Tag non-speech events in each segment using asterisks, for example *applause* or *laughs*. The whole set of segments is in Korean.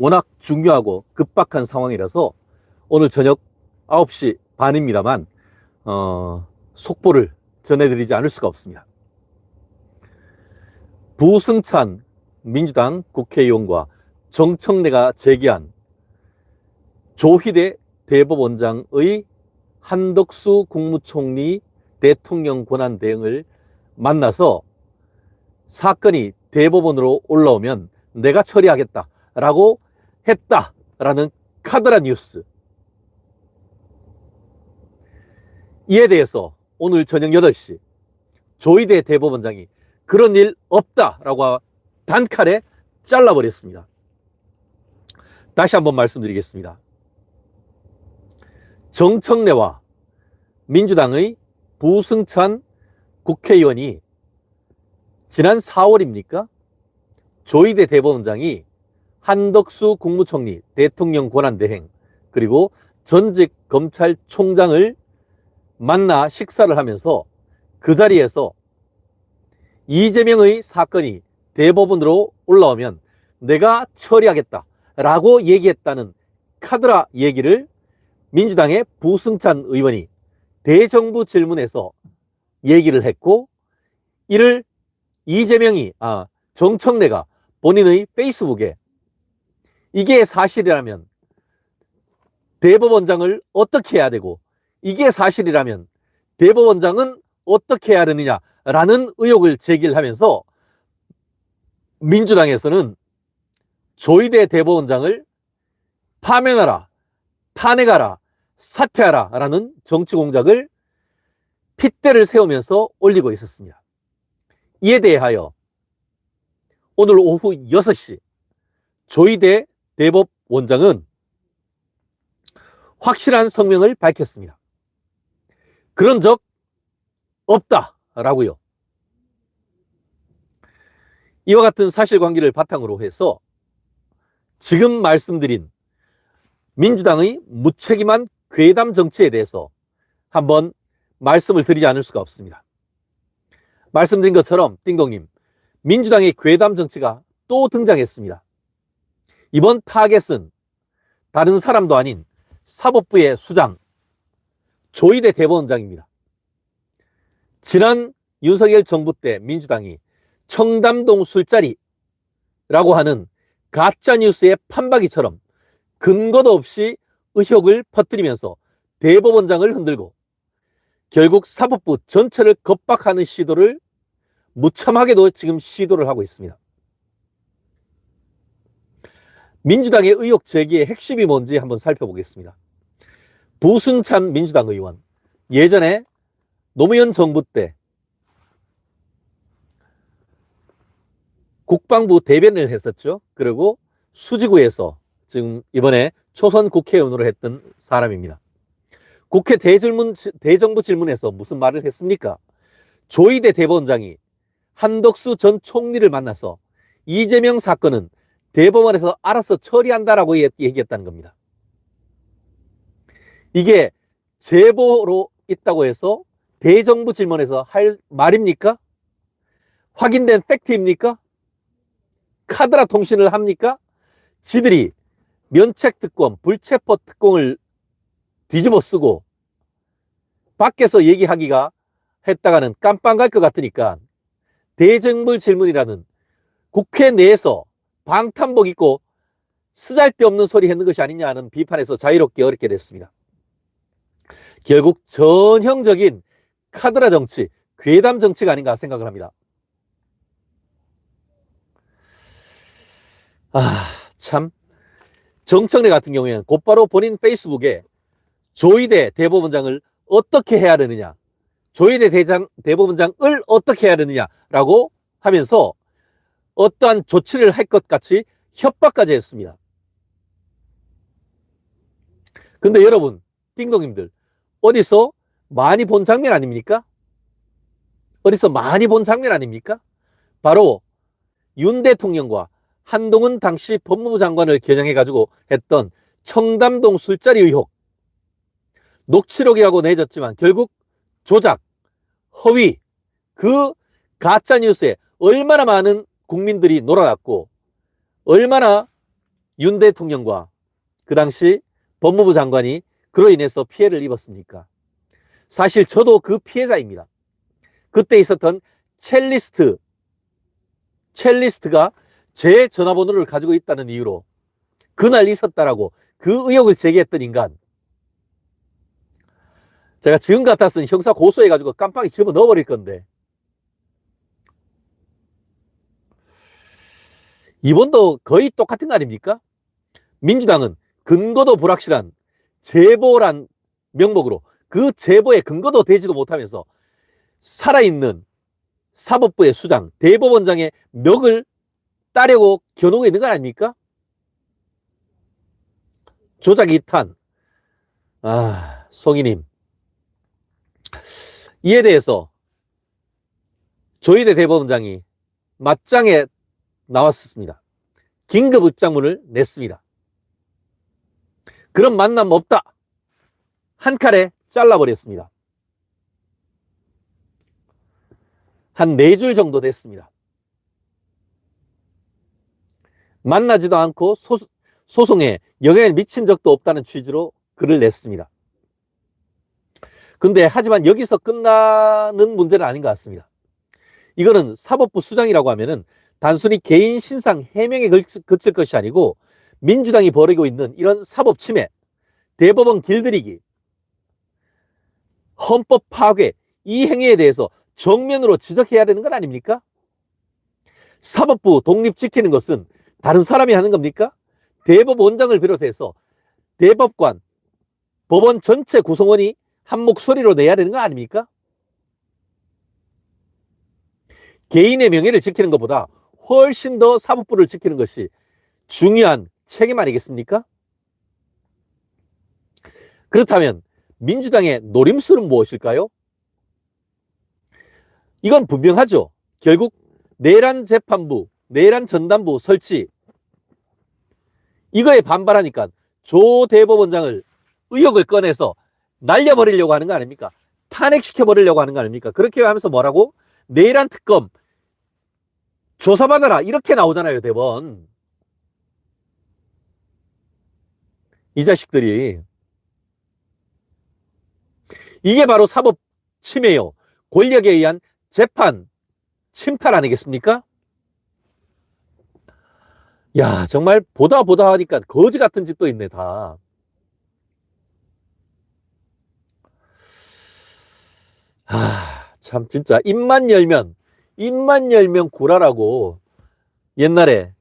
워낙 중요하고 급박한 상황이라서 오늘 저녁 9시 반입니다만 어, 속보를 전해드리지 않을 수가 없습니다. 부승찬 민주당 국회의원과 정청래가 제기한 조희대 대법원장의 한덕수 국무총리 대통령 권한 대응을 만나서 사건이 대법원으로 올라오면 내가 처리하겠다라고 했다라는 카드라 뉴스. 이에 대해서 오늘 저녁 8시 조희대 대법원장이 그런 일 없다라고 단칼에 잘라버렸습니다. 다시 한번 말씀드리겠습니다. 정청래와 민주당의 부승찬 국회의원이 지난 4월입니까? 조희대 대법원장이 한덕수 국무총리 대통령 권한대행 그리고 전직 검찰총장을 만나 식사를 하면서 그 자리에서 이재명의 사건이 대법원으로 올라오면 내가 처리하겠다 라고 얘기했다는 카드라 얘기를 민주당의 부승찬 의원이 대정부 질문에서 얘기를 했고 이를 이재명이 아 정청래가 본인의 페이스북에 이게 사실이라면 대법원장을 어떻게 해야 되고 이게 사실이라면 대법원장은 어떻게 해야 되느냐라는 의혹을 제기를 하면서 민주당에서는 조희대 대법원장을 파면하라, 탄핵하라, 사퇴하라 라는 정치 공작을 핏대를 세우면서 올리고 있었습니다. 이에 대하여 오늘 오후 6시 조희대 대법원장은 확실한 성명을 밝혔습니다. 그런 적 없다라고요. 이와 같은 사실관계를 바탕으로 해서 지금 말씀드린 민주당의 무책임한 괴담 정치에 대해서 한번 말씀을 드리지 않을 수가 없습니다. 말씀드린 것처럼 띵동님, 민주당의 괴담 정치가 또 등장했습니다. 이번 타겟은 다른 사람도 아닌 사법부의 수장 조희대 대법원장입니다. 지난 윤석열 정부 때 민주당이 청담동 술자리라고 하는 가짜 뉴스의 판박이처럼 근거도 없이 의혹을 퍼뜨리면서 대법원장을 흔들고 결국 사법부 전체를 겁박하는 시도를 무참하게도 지금 시도를 하고 있습니다. 민주당의 의혹 제기의 핵심이 뭔지 한번 살펴보겠습니다. 부승찬 민주당 의원 예전에 노무현 정부 때 국방부 대변을 했었죠. 그리고 수지구에서 지금 이번에 초선 국회의원으로 했던 사람입니다. 국회 대질문, 대정부 질문에서 무슨 말을 했습니까? 조희대 대법원장이 한덕수 전 총리를 만나서 이재명 사건은 대법원에서 알아서 처리한다라고 얘기했다는 겁니다. 이게 제보로 있다고 해서 대정부 질문에서 할 말입니까? 확인된 팩트입니까? 카드라 통신을 합니까? 지들이 면책 특권, 불체포 특공을 뒤집어 쓰고 밖에서 얘기하기가 했다가는 깜빵 갈 것 같으니까 대정부 질문이라는 국회 내에서 방탄복 입고 쓰잘데없는 소리 했는 것이 아니냐는 비판에서 자유롭게 어렵게 됐습니다. 결국 전형적인 카드라 정치, 괴담 정치가 아닌가 생각을 합니다. 아, 참. 정청래 같은 경우에는 곧바로 본인 페이스북에 조희대 대법원장을 어떻게 해야 되느냐, 조희대 대장, 대법원장을 어떻게 해야 되느냐라고 하면서 어떠한 조치를 할 것 같이 협박까지 했습니다. 근데 여러분, 띵동님들, 어디서 많이 본 장면 아닙니까? 어디서 많이 본 장면 아닙니까? 바로 윤 대통령과 한동훈 당시 법무부 장관을 겨냥해가지고 했던 청담동 술자리 의혹. 녹취록이라고 내졌지만 결국 조작, 허위, 그 가짜뉴스에 얼마나 많은 국민들이 놀아났고, 얼마나 윤 대통령과 그 당시 법무부 장관이 그로 인해서 피해를 입었습니까? 사실 저도 그 피해자입니다. 그때 있었던 첼리스트, 첼리스트가 제 전화번호를 가지고 있다는 이유로 그날 있었다라고 그 의혹을 제기했던 인간. 제가 지금 같았으면 형사 고소해가지고 깜빡이 집어 넣어버릴 건데. 이번도 거의 똑같은 거 아닙니까? 민주당은 근거도 불확실한 제보란 명목으로 그 제보의 근거도 되지도 못하면서 살아있는 사법부의 수장, 대법원장의 멱을 따려고 겨누고 있는 거 아닙니까? 조작 2탄. 아, 송이님. 이에 대해서 조희대 대법원장이 맞짱에 나왔습니다. 긴급 입장문을 냈습니다. 그런 만남 없다. 한 칼에 잘라버렸습니다. 한 네 줄 정도 됐습니다. 만나지도 않고 소, 소송에 영향을 미친 적도 없다는 취지로 글을 냈습니다. 근데 하지만 여기서 끝나는 문제는 아닌 것 같습니다. 이거는 사법부 수장이라고 하면은 단순히 개인 신상 해명에 그칠 것이 아니고 민주당이 벌이고 있는 이런 사법 침해, 대법원 길들이기, 헌법 파괴, 이 행위에 대해서 정면으로 지적해야 되는 건 아닙니까? 사법부 독립 지키는 것은 다른 사람이 하는 겁니까? 대법원장을 비롯해서 대법관, 법원 전체 구성원이 한 목소리로 내야 되는 거 아닙니까? 개인의 명예를 지키는 것보다 훨씬 더 사법부를 지키는 것이 중요한 책임 아니겠습니까? 그렇다면 민주당의 노림수는 무엇일까요? 이건 분명하죠. 결국 내란 재판부, 내란 전담부 설치 이거에 반발하니까 조 대법원장을 의혹을 꺼내서 날려버리려고 하는 거 아닙니까? 탄핵시켜버리려고 하는 거 아닙니까? 그렇게 하면서 뭐라고? 내란 특검 조사받아라. 이렇게 나오잖아요 대번 이 자식들이. 이게 바로 사법 침해요. 권력에 의한 재판 침탈 아니겠습니까? 야 정말 보다 보다 하니까 거지 같은 짓도 있네 다. 아, 참 진짜 입만 열면 입만 열면 구라라고 옛날에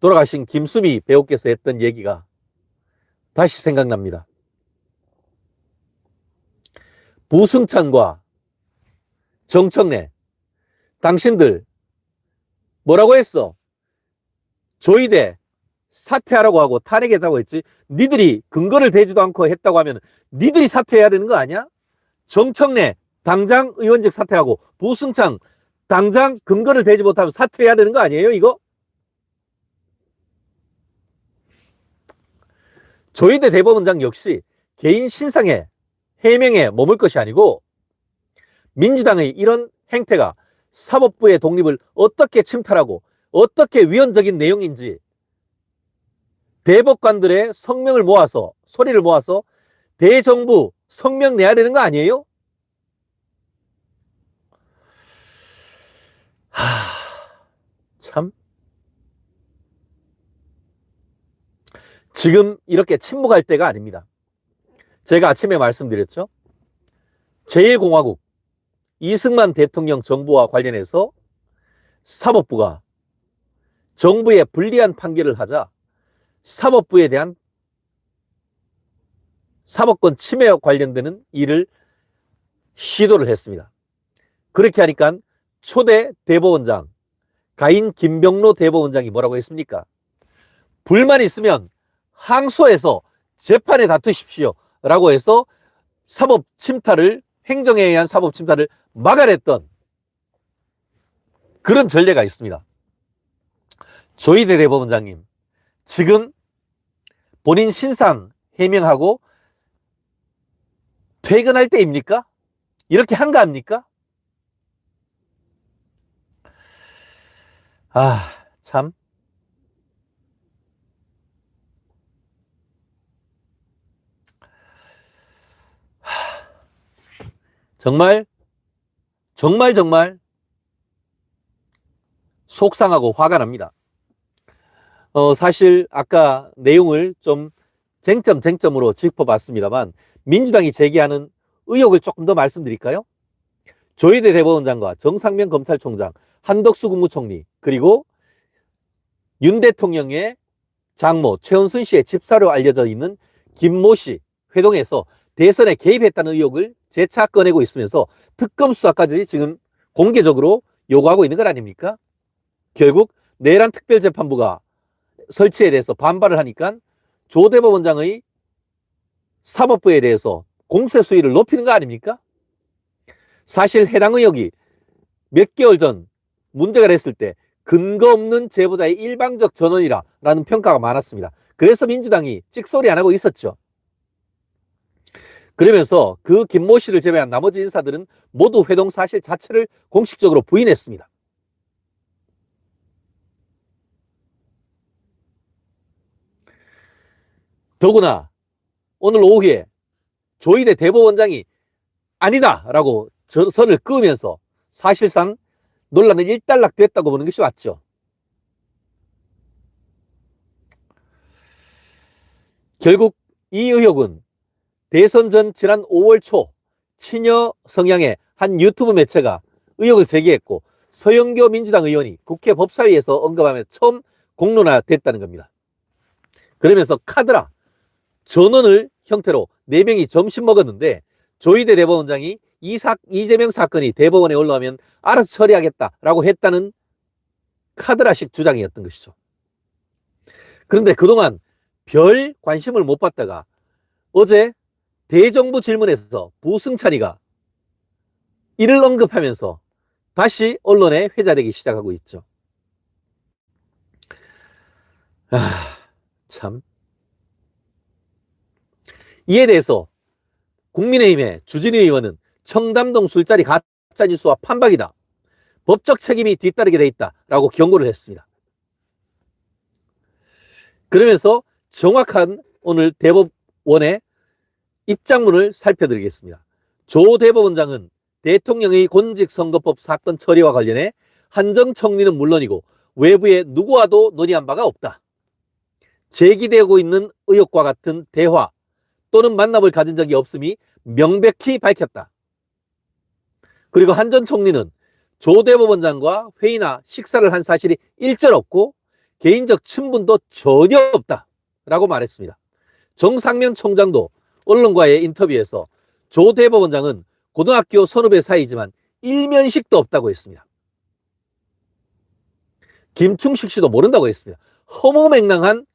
돌아가신 김수미 배우께서 했던 얘기가 다시 생각납니다. 부승찬과 정청래 당신들 뭐라고 했어? 조이대 사퇴하라고 하고 탄핵했다고 했지 니들이 근거를 대지도 않고 했다고 하면 니들이 사퇴해야 되는 거 아니야? 정청래 당장 의원직 사퇴하고 부승창 당장 근거를 대지 못하면 사퇴해야 되는 거 아니에요 이거? 조희대 대법원장 역시 개인 신상에 해명에 머물 것이 아니고 민주당의 이런 행태가 사법부의 독립을 어떻게 침탈하고 어떻게 위헌적인 내용인지 대법관들의 성명을 모아서 소리를 모아서 대정부 성명 내야 되는 거 아니에요? 하, 참. 지금 이렇게 침묵할 때가 아닙니다. 제가 아침에 말씀드렸죠. 제1공화국 이승만 대통령 정부와 관련해서 사법부가 정부에 불리한 판결을 하자 사법부에 대한 사법권 침해와 관련되는 일을 시도를 했습니다. 그렇게 하니까 초대 대법원장 가인 김병로 대법원장이 뭐라고 했습니까? 불만 있으면 항소해서 재판에 다투십시오 라고 해서 사법 침탈을 행정에 의한 사법 침탈을 막아냈던 그런 전례가 있습니다. 조희대 대법원장님 지금 본인 신상 해명하고 퇴근할 때입니까? 이렇게 한가합니까? 아, 참. 정말, 정말, 정말 속상하고 화가 납니다. 어, 사실 아까 내용을 좀 쟁점 쟁점으로 짚어봤습니다만 민주당이 제기하는 의혹을 조금 더 말씀드릴까요? 조희대 대법원장과 정상면 검찰총장 한덕수 국무총리 그리고 윤 대통령의 장모 최은순 씨의 집사로 알려져 있는 김모 씨 회동에서 대선에 개입했다는 의혹을 재차 꺼내고 있으면서 특검 수사까지 지금 공개적으로 요구하고 있는 것 아닙니까? 결국 내란 특별재판부가 설치에 대해서 반발을 하니까 조 대법 원장의 사법부에 대해서 공세 수위를 높이는 거 아닙니까? 사실 해당 의혹이 몇 개월 전 문제가 됐을 때 근거 없는 제보자의 일방적 전원이라 라는 평가가 많았습니다. 그래서 민주당이 찍소리 안 하고 있었죠. 그러면서 그 김모 씨를 제외한 나머지 인사들은 모두 회동 사실 자체를 공식적으로 부인했습니다. 더구나 오늘 오후에 조희대 대법원장이 아니다라고 저- 선을 그으면서 사실상 논란은 일단락됐다고 보는 것이 맞죠. 결국 이 의혹은 대선 전 지난 5월 초 친여 성향의 한 유튜브 매체가 의혹을 제기했고 서영교 민주당 의원이 국회 법사위에서 언급하며 처음 공론화됐다는 겁니다. 그러면서 카드라 전원을 형태로 4명이 점심 먹었는데 조희대 대법원장이 이 사, 이재명 사건이 대법원에 올라오면 알아서 처리하겠다라고 했다는 카드라식 주장이었던 것이죠. 그런데 그동안 별 관심을 못 받다가 어제 대정부 질문에서 부승찬이가 이를 언급하면서 다시 언론에 회자되기 시작하고 있죠. 아, 참. 이에 대해서 국민의힘의 주진우 의원은 청담동 술자리 가짜 뉴스와 판박이다. 법적 책임이 뒤따르게 돼 있다라고 경고를 했습니다. 그러면서 정확한 오늘 대법원의 입장문을 살펴드리겠습니다. 조 대법원장은 대통령의 공직선거법 사건 처리와 관련해 한정 청리는 물론이고 외부에 누구와도 논의한 바가 없다. 제기되고 있는 의혹과 같은 대화 또는 만남을 가진 적이 없음이 명백히 밝혔다. 그리고 한 전 총리는 조 대법원장과 회의나 식사를 한 사실이 일절 없고 개인적 친분도 전혀 없다. 라고 말했습니다. 정상면 총장도 언론과의 인터뷰에서 조 대법원장은 고등학교 선후배 사이지만 일면식도 없다고 했습니다. 김충식 씨도 모른다고 했습니다. 허무맹랑한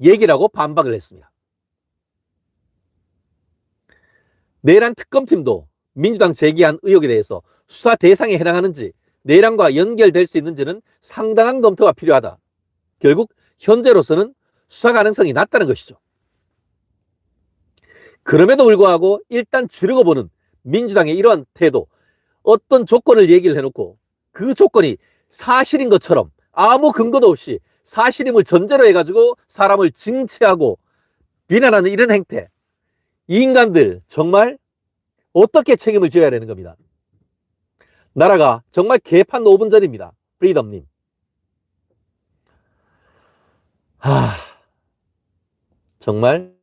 얘기라고 반박을 했습니다. 내란 특검팀도 민주당 제기한 의혹에 대해서 수사 대상에 해당하는지 내란과 연결될 수 있는지는 상당한 검토가 필요하다. 결국 현재로서는 수사 가능성이 낮다는 것이죠. 그럼에도 불구하고 일단 지르고 보는 민주당의 이러한 태도, 어떤 조건을 얘기를 해놓고 그 조건이 사실인 것처럼 아무 근거도 없이 사실임을 전제로 해가지고 사람을 징치하고 비난하는 이런 행태. 이 인간들 정말 어떻게 책임을 져야 되는 겁니다. 나라가 정말 개판 5분 전입니다. 프리덤님. 하, 정말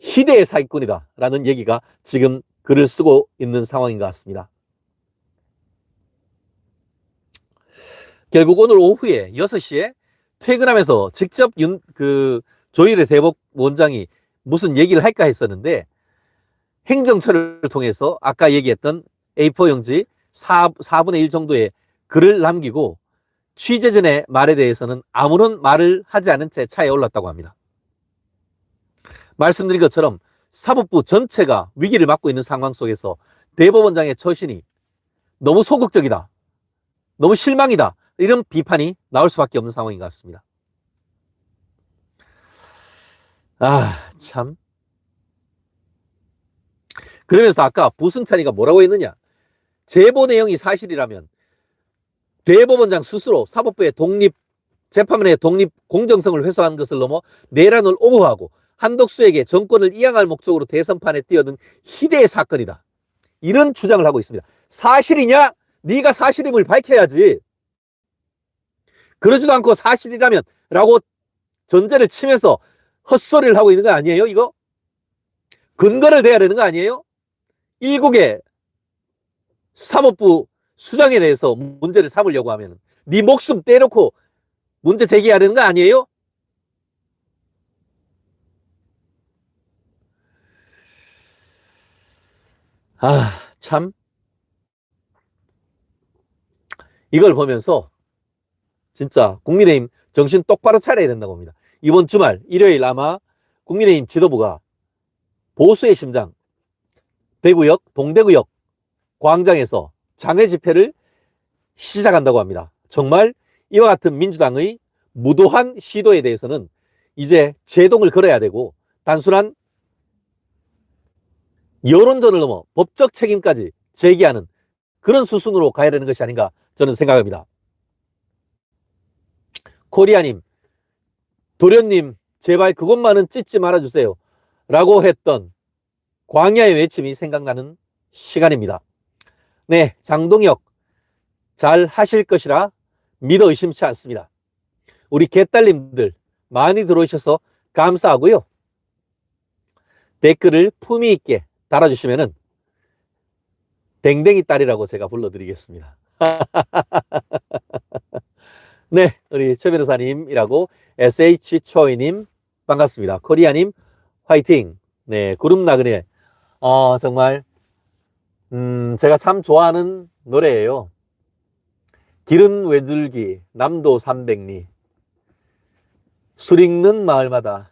희대의 사기꾼이다 라는 얘기가 지금 글을 쓰고 있는 상황인 것 같습니다. 결국 오늘 오후에 6시에 퇴근하면서 직접 윤, 그 조일의 대법 원장이 무슨 얘기를 할까 했었는데 행정처를 통해서 아까 얘기했던 A4 용지 4, 4분의 1 정도의 글을 남기고 취재 전의 말에 대해서는 아무런 말을 하지 않은 채 차에 올랐다고 합니다. 말씀드린 것처럼 사법부 전체가 위기를 맞고 있는 상황 속에서 대법원장의 처신이 너무 소극적이다. 너무 실망이다. 이런 비판이 나올 수밖에 없는 상황인 것 같습니다. 아, 참. 그러면서 아까 부승찬이가 뭐라고 했느냐? 제보 내용이 사실이라면 대법원장 스스로 사법부의 독립, 재판의 독립 공정성을 훼손한 것을 넘어 내란을 오버하고 한덕수에게 정권을 이양할 목적으로 대선판에 뛰어든 희대의 사건이다. 이런 주장을 하고 있습니다. 사실이냐? 네가 사실임을 밝혀야지. 그러지도 않고 사실이라면 라고 전제를 치면서 헛소리를 하고 있는 거 아니에요, 이거? 근거를 대야 되는 거 아니에요? 일국의 사법부 수장에 대해서 문제를 삼으려고 하면 네 목숨 떼놓고 문제 제기해야 되는 거 아니에요? 아, 참. 이걸 보면서 진짜 국민의힘 정신 똑바로 차려야 된다고 봅니다. 이번 주말 일요일 아마 국민의힘 지도부가 보수의 심장 대구역 동대구역 광장에서 장외 집회를 시작한다고 합니다. 정말 이와 같은 민주당의 무도한 시도에 대해서는 이제 제동을 걸어야 되고 단순한 여론전을 넘어 법적 책임까지 제기하는 그런 수순으로 가야 되는 것이 아닌가 저는 생각합니다. 코리아님, 도련님, 제발 그것만은 찢지 말아주세요. 라고 했던 광야의 외침이 생각나는 시간입니다. 네, 장동혁, 잘 하실 것이라 믿어 의심치 않습니다. 우리 개딸님들 많이 들어오셔서 감사하고요. 댓글을 품위 있게 달아주시면은 댕댕이 딸이라고 제가 불러드리겠습니다. *laughs* 네, 우리 최 변호사님이라고 SH 초이님 반갑습니다. 코리아님 화이팅. 네, 구름 나그네. 어, 정말 음, 제가 참 좋아하는 노래예요. 길은 외줄기, 남도 삼백리, 술 읽는 마을마다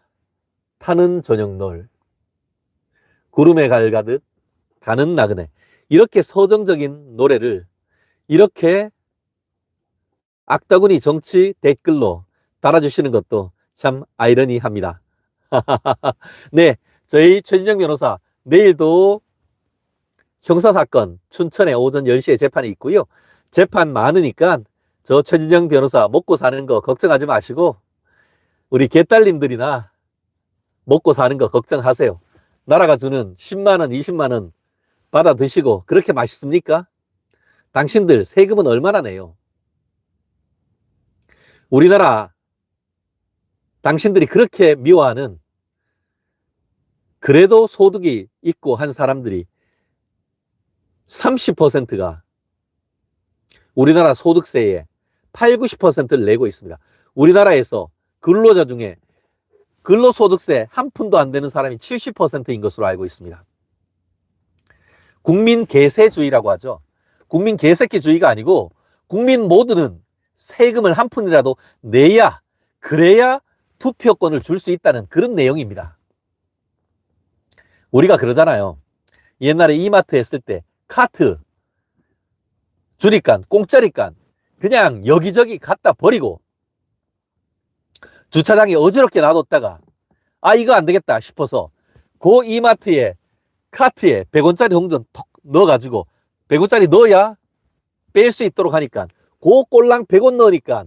타는 저녁놀, 구름에 갈 가듯 가는 나그네. 이렇게 서정적인 노래를 이렇게 악다구니 정치 댓글로 달아주시는 것도 참 아이러니합니다. *laughs* 네, 저희 최진정 변호사 내일도 형사사건 춘천에 오전 10시에 재판이 있고요. 재판 많으니까 저 최진정 변호사 먹고 사는 거 걱정하지 마시고 우리 개딸님들이나 먹고 사는 거 걱정하세요. 나라가 주는 10만원, 20만원 받아 드시고 그렇게 맛있습니까? 당신들 세금은 얼마나 내요? 우리나라 당신들이 그렇게 미워하는 그래도 소득이 있고 한 사람들이 30%가 우리나라 소득세의 8, 90%를 내고 있습니다. 우리나라에서 근로자 중에 근로소득세 한 푼도 안 되는 사람이 70%인 것으로 알고 있습니다. 국민 개세주의라고 하죠. 국민 개새끼주의가 아니고 국민 모두는 세금을 한 푼이라도 내야 그래야 투표권을 줄 수 있다는 그런 내용입니다. 우리가 그러잖아요. 옛날에 이마트 했을 때 카트 주니깐 공짜리깐 그냥 여기저기 갖다 버리고 주차장에 어지럽게 놔뒀다가 아 이거 안 되겠다 싶어서 그 이마트에 카트에 100원짜리 동전 톡 넣어가지고 100원짜리 넣어야 뺄 수 있도록 하니까 그 꼴랑 100원 넣으니까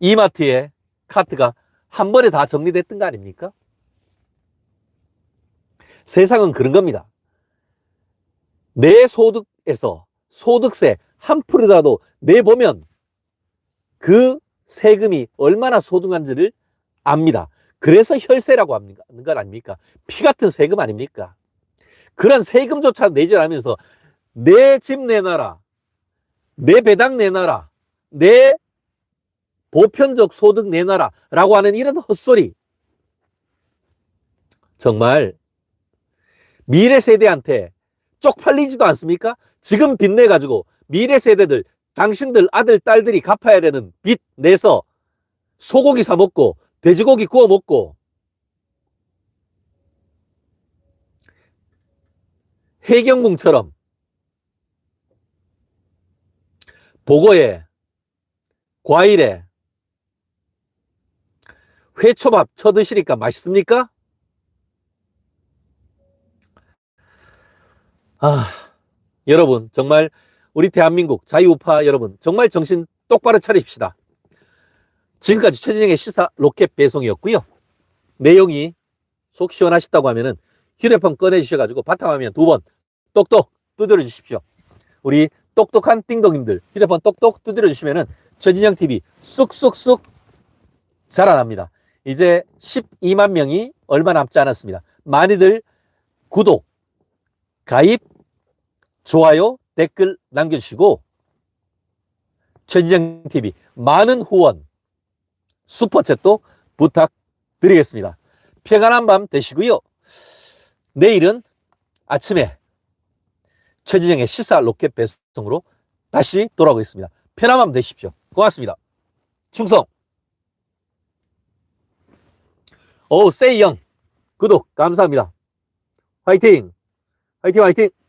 이마트에 카트가 한 번에 다 정리됐던 거 아닙니까? 세상은 그런 겁니다. 내 소득에서 소득세 한 푼이라도 내보면 그 세금이 얼마나 소중한지를 압니다. 그래서 혈세라고 하는 것 아닙니까? 피 같은 세금 아닙니까? 그런 세금조차 내지 않으면서 내 집 내놔라. 내 배당 내놔라. 내 보편적 소득 내놔라. 라고 하는 이런 헛소리. 정말 미래 세대한테 쪽팔리지도 않습니까? 지금 빚내 가지고 미래 세대들, 당신들 아들, 딸들이 갚아야 되는 빚 내서 소고기 사 먹고 돼지고기 구워 먹고 해경궁처럼 보고에 과일에 회초밥 쳐드시니까 맛있습니까? 아, 여러분 정말 우리 대한민국 자유우파 여러분 정말 정신 똑바로 차립시다. 지금까지 최진영의 시사 로켓 배송이었고요. 내용이 속 시원하셨다고 하면은 휴대폰 꺼내주셔가지고 바탕화면 두 번 똑똑 두드려 주십시오. 우리 똑똑한 띵동님들 휴대폰 똑똑 두드려 주시면은 최진영 TV 쑥쑥쑥 자라납니다. 이제 12만 명이 얼마 남지 않았습니다. 많이들 구독, 가입, 좋아요, 댓글 남겨주시고 최진영 TV 많은 후원, 슈퍼챗도 부탁드리겠습니다. 평안한 밤 되시고요. 내일은 아침에 최지정의 시사 로켓 배송으로 다시 돌아오겠습니다. 편안한 밤 되십시오. 고맙습니다. 충성! 오, 세이영. 구독, 감사합니다. 화이팅! 화이팅, 화이팅!